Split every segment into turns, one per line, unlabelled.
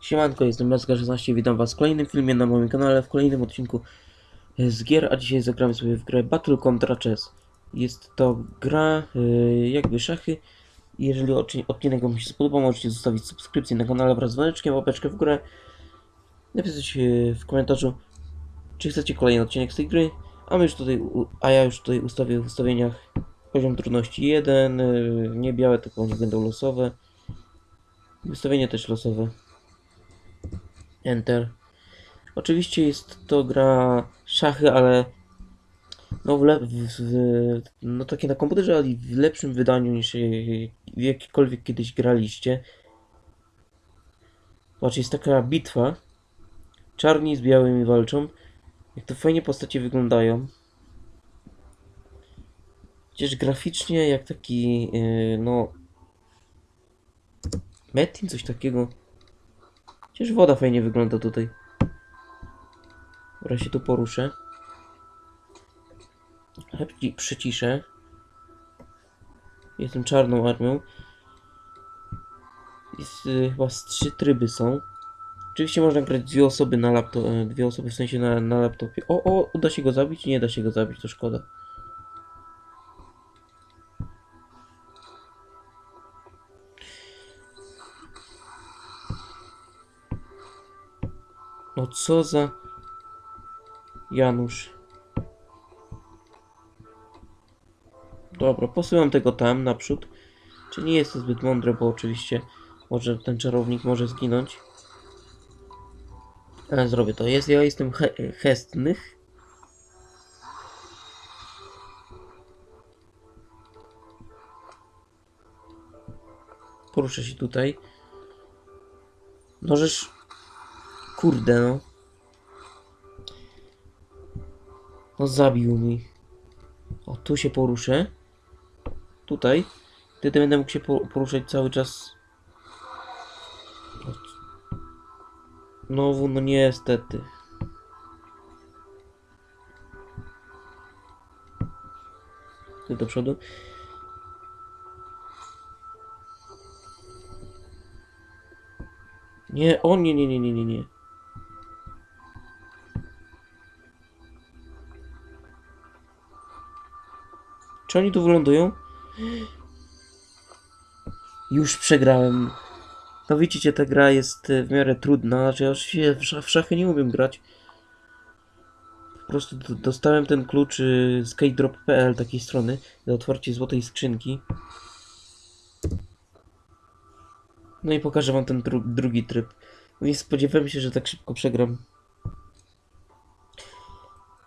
Siemanko, jestem Meska16, witam was w kolejnym filmie na moim kanale, w kolejnym odcinku z gier, a dzisiaj zagramy sobie w grę Battle Contra Chess. Jest to gra y, jakby szachy. Jeżeli odci- odcinek wam się spodobał, możecie zostawić subskrypcję na kanale wraz z dzwoneczkiem, łapeczkę w górę. Napisać y, w komentarzu, czy chcecie kolejny odcinek z tej gry, a, my już tutaj, a ja już tutaj ustawię w ustawieniach poziom trudności 1, y, nie białe, tylko nie będą losowe. Ustawienie też losowe. Enter. Oczywiście jest to gra szachy, ale no, w w, no takie na komputerze, ale w lepszym wydaniu niż jakikolwiek kiedyś graliście. Patrz, jest taka bitwa. Czarni z białymi walczą. Jak to fajnie postacie wyglądają. Chociaż graficznie jak taki, yy, no... Metin, coś takiego. Chociaż woda fajnie wygląda tutaj. Dobra, się tu poruszę. Lepiej przyciszę. Jestem czarną armią. Jest, y, chyba z trzy tryby są. Oczywiście można grać dwie osoby na laptopie, dwie osoby w sensie na, na laptopie. O, o, uda się go zabić? Nie da się go zabić, to szkoda. No co za Janusz. Dobra, posyłam tego tam naprzód. Czy nie jest to zbyt mądre, bo oczywiście może ten czarownik może zginąć. Ale zrobię to. Jest, ja jestem he. Poruszę się tutaj. Możesz... Kurde no. No zabił mi. O, tu się poruszę. Tutaj. Wtedy będę mógł się po- poruszać cały czas. O, Znowu, no niestety. Tu do przodu. Nie, o nie, nie, nie, nie, nie, nie. Czy oni tu wylądują? Już przegrałem. No widzicie, ta gra jest e, w miarę trudna. Znaczy, ja oczywiście w, w szachy nie umiem grać. Po prostu dostałem ten klucz y, z keydrop.pl, takiej strony, do otwarcia złotej skrzynki. No i pokażę wam ten dru drugi tryb. No Nie spodziewałem się, że tak szybko przegram.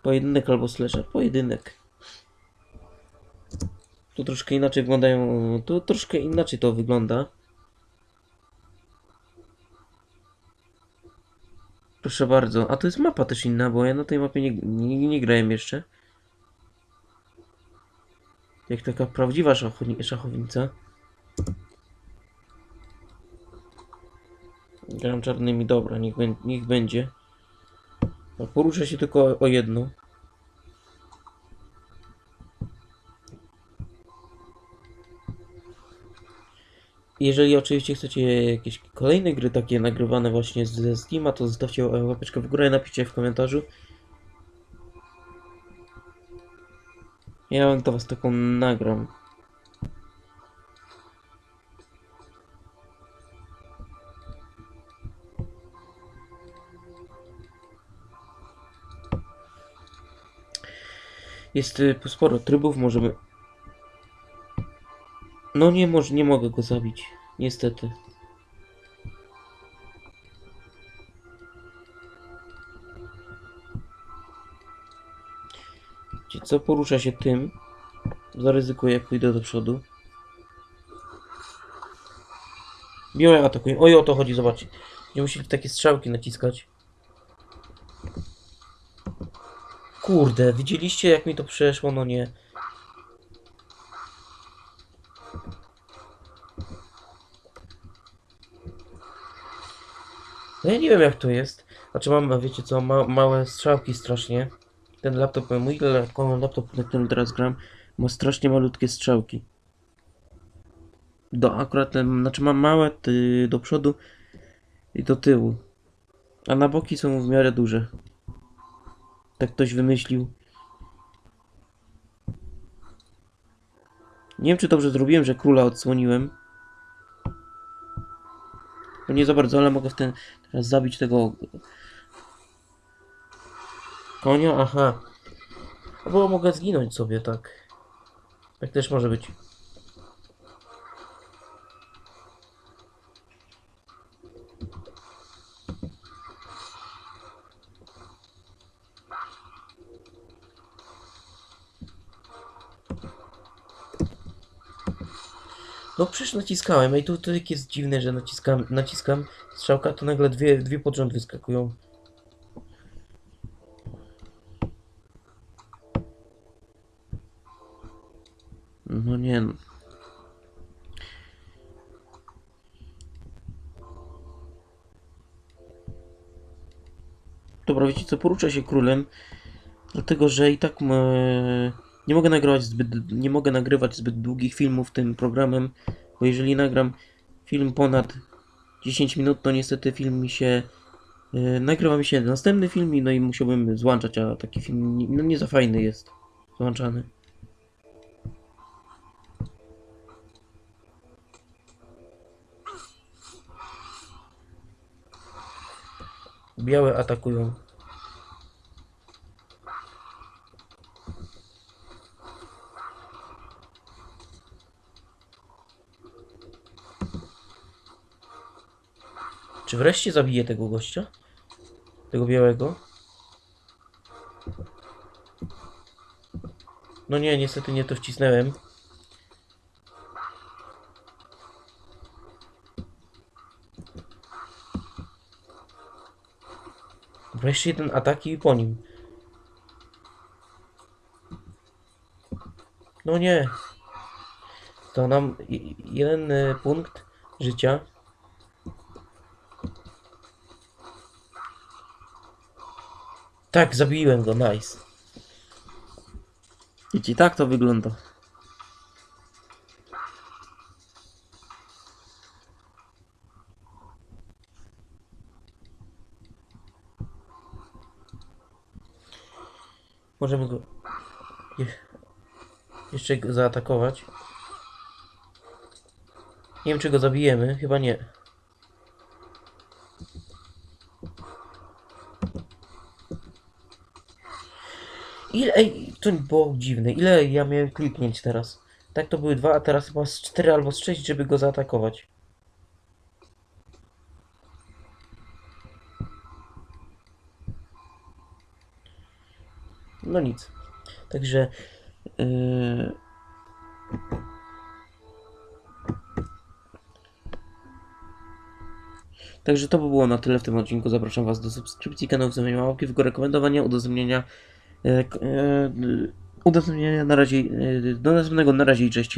Pojedynek albo slasher. Pojedynek. Tu troszkę inaczej wyglądają. Tu troszkę inaczej to wygląda. Proszę bardzo. A to jest mapa też inna, bo ja na tej mapie nie, nie, nie grałem jeszcze. Jak taka prawdziwa szachownica. Gram czarnymi, dobra, niech, niech będzie. A Poruszę się tylko o, o Jeżeli oczywiście chcecie jakieś kolejne gry takie nagrywane właśnie ze Steama, to zostawcie łapeczkę w górę, napiszcie w komentarzu. Ja to was taką nagram. Jest y, sporo trybów, możemy... No nie, może, nie mogę go zabić. Niestety. Co? Porusza się tym. Zaryzykuję, pójdę do przodu. Biorę atakuję. Oj, o to chodzi, zobaczcie. Nie musieli takie strzałki naciskać. Kurde, widzieliście jak mi to przeszło? No nie. No ja nie wiem jak to jest. Znaczy mam, wiecie co, ma, małe strzałki strasznie. Ten laptop, mój la- laptop, na którym teraz gram, ma strasznie malutkie strzałki. Do akurat ten, znaczy mam małe ty, do przodu, i do tyłu. A na boki są w miarę duże. Tak ktoś wymyślił. Nie wiem, czy dobrze zrobiłem, że króla odsłoniłem. Bo nie za bardzo, ale mogę w ten teraz zabić tego konia. Aha. Bo mogę zginąć sobie, tak. Tak też może być. No przecież naciskałem, ej to, to jak jest dziwne, że naciskam, naciskam strzałka, to nagle dwie, dwie pod rząd wyskakują. No nie no. Dobra, wiecie co, poruczę się królem, dlatego że i tak e, nie mogę nagrywać zbyt, nie mogę nagrywać zbyt długich filmów tym programem, bo jeżeli nagram film ponad 10 minut, to niestety film mi się e, nagrywa mi się następny film i no i musiałbym złączać, a taki film no nie za fajny jest złączany. Białe atakują. Czy wreszcie zabiję tego gościa? Tego białego? No nie, niestety nie to wcisnąłem. Wreszcie jeden atak i po nim. No nie. To nam jeden y, punkt życia. Tak, zabiłem go, nice. I tak to wygląda. Możemy go je, jeszcze go zaatakować. Nie wiem, czy go zabijemy. Chyba nie. Ile, ej, to było dziwne. Ile ja miałem kliknięć teraz? Tak to były dwa, a teraz chyba z cztery albo z sześć, żeby go zaatakować. No nic. Także. Yy... Także to by było na tyle w tym odcinku. Zapraszam Was do subskrypcji kanału, zostawienia łapki w górę, rekomendowania, udostępnienia, udostępnienia na razie, e, do następnego na razie i cześć.